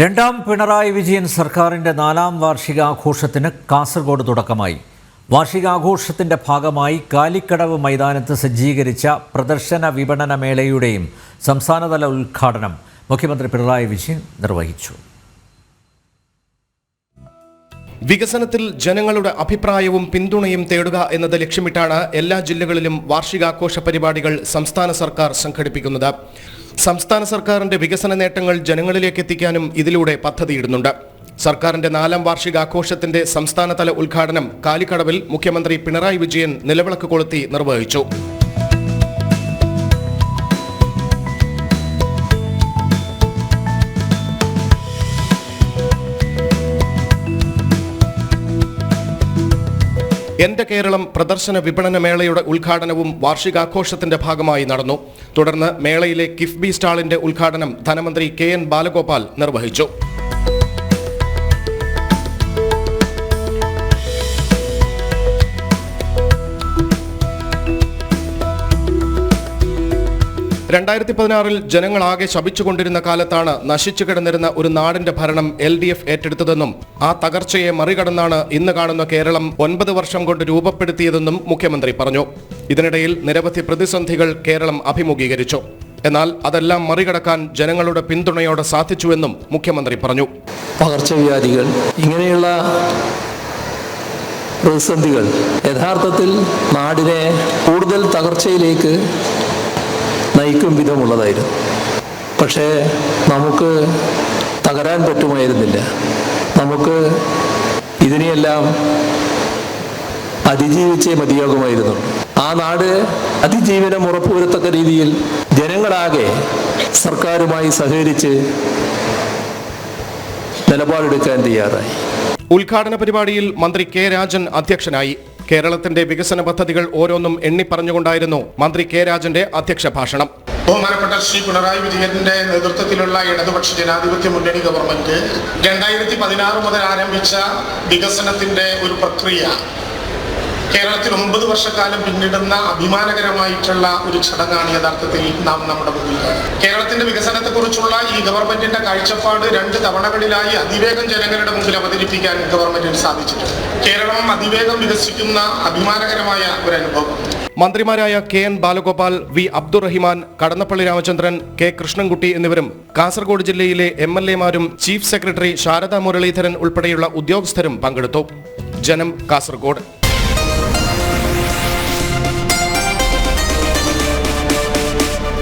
രണ്ടാം പിണറായി വിജയൻ സർക്കാരിന്റെ നാലാം വാർഷികാഘോഷത്തിന് കാസർഗോഡ് തുടക്കമായി. വാർഷികാഘോഷത്തിന്റെ ഭാഗമായി കാലിക്കടവ് മൈതാനത്ത് സജ്ജീകരിച്ച പ്രദർശന വിപണന മേളയുടെയും സംസ്ഥാനതല ഉദ്ഘാടനം മുഖ്യമന്ത്രി പിണറായി വിജയൻ നിർവഹിച്ചു. വികസനത്തിൽ ജനങ്ങളുടെ അഭിപ്രായവും പിന്തുണയും തേടുക എന്നത് ലക്ഷ്യമിട്ടാണ് എല്ലാ ജില്ലകളിലും വാർഷികാഘോഷ പരിപാടികൾ സംസ്ഥാന സർക്കാർ സംഘടിപ്പിക്കുന്നത്. സംസ്ഥാന സർക്കാരിന്റെ വികസന നേട്ടങ്ങൾ ജനങ്ങളിലേക്ക് എത്തിക്കാനും ഇതിലൂടെ പദ്ധതിയിടുന്നുണ്ട്. സർക്കാരിന്റെ നാലാം വാർഷികാഘോഷത്തിന്റെ സംസ്ഥാനതല ഉദ്ഘാടനം കാലിക്കടവിൽ മുഖ്യമന്ത്രി പിണറായി വിജയൻ നിലവിളക്ക് കൊളുത്തി നിർവഹിച്ചു. എന്റെ കേരളം പ്രദർശന വിപണന മേളയുടെ ഉദ്ഘാടനവും വാർഷികാഘോഷത്തിന്റെ ഭാഗമായി നടന്നു. തുടർന്ന് മേളയിലെ കിഫ്ബി സ്റ്റാളിന്റെ ഉദ്ഘാടനം ധനമന്ത്രി കെ എൻ ബാലഗോപാൽ നിർവഹിച്ചു. രണ്ടായിരത്തി പതിനാറിൽ ജനങ്ങളാകെ ശപിച്ചുകൊണ്ടിരുന്ന കാലത്താണ് നശിച്ചു കിടന്നിരുന്ന ഒരു നാടിന്റെ ഭരണം എൽ ഡി എഫ് ഏറ്റെടുത്തതെന്നും ആ തകർച്ചയെ മറികടന്നാണ് ഇന്ന് കാണുന്ന കേരളം ഒൻപത് വർഷം കൊണ്ട് രൂപപ്പെടുത്തിയതെന്നും മുഖ്യമന്ത്രി പറഞ്ഞു. ഇതിനിടയിൽ നിരവധി പ്രതിസന്ധികൾ കേരളം അഭിമുഖീകരിച്ചു. എന്നാൽ അതെല്ലാം മറികടക്കാൻ ജനങ്ങളുടെ പിന്തുണയോടെ സാധിച്ചുവെന്നും മുഖ്യമന്ത്രി പറഞ്ഞു. പകർച്ചവ്യാധികൾ ഇങ്ങനെയുള്ള പ്രതിസന്ധികൾ യഥാർത്ഥത്തിൽ നാടിനെ കൂടുതൽ തകർച്ചയിലേക്ക് നയിക്കും വിധമുള്ളതായിരുന്നു. പക്ഷേ നമുക്ക് തകരാൻ പറ്റുമായിരുന്നില്ല. നമുക്ക് ഇതിനെയെല്ലാം അതിജീവിച്ചേ മതിയാകുമായിരുന്നു. ആ നാട് അതിജീവനം ഉറപ്പുവരുത്തക്ക രീതിയിൽ ജനങ്ങളാകെ സർക്കാരുമായി സഹകരിച്ച് നിലപാടെടുക്കാൻ തയ്യാറായി. ഉദ്ഘാടന പരിപാടിയിൽ മന്ത്രി കെ രാജൻ അധ്യക്ഷനായി. കേരളത്തിന്റെ വികസന പദ്ധതികൾ ഓരോന്നും എണ്ണിപ്പറഞ്ഞുകൊണ്ടായിരുന്നു മന്ത്രി കെ രാജന്റെ അധ്യക്ഷ ഭാഷണം. ബഹുമാനപ്പെട്ട ശ്രീ പിണറായി വിജയന്റെ നേതൃത്വത്തിലുള്ള ഇടതുപക്ഷ ജനാധിപത്യ മുന്നണി ഗവൺമെന്റ് രണ്ടായിരത്തി പതിനാറ് മുതൽ ആരംഭിച്ച വികസനത്തിന്റെ ഒരു പ്രക്രിയ കേരളത്തിൽ ഒമ്പത് വർഷക്കാലം പിന്നിടുന്ന അഭിമാനകരമായിട്ടുള്ള ഒരു ചടങ്ങാണ് യഥാർത്ഥത്തിൽ നാം നമ്മുടെ മുന്നിൽ കേരളത്തിന്റെ വികസനത്തെക്കുറിച്ചുള്ള ഈ ഗവൺമെന്റിന്റെ കാഴ്ചപ്പാട് രണ്ട് തവണകളിലായി അതിവേഗം ജനങ്ങളുടെ മുമ്പിൽ അവതരിപ്പിക്കാൻ ഗവൺമെന്റിന് സാധിച്ചിട്ടുണ്ട്. കേരളം അതിവേഗം വികസിക്കുന്ന അഭിമാനകരമായ ഒരു അനുഭവം. മന്ത്രിമാരായ K N Balagopal V Abdurahiman Kadannappally Ramachandran K Krishnankutty എന്നിവരും കാസർഗോഡ് ജില്ലയിലെ എം എൽ എമാരും ചീഫ് സെക്രട്ടറി ശാരദാ മുരളീധരൻ ഉൾപ്പെടെയുള്ള ഉദ്യോഗസ്ഥരും പങ്കെടുത്തു. ജനം കാസർഗോഡ്.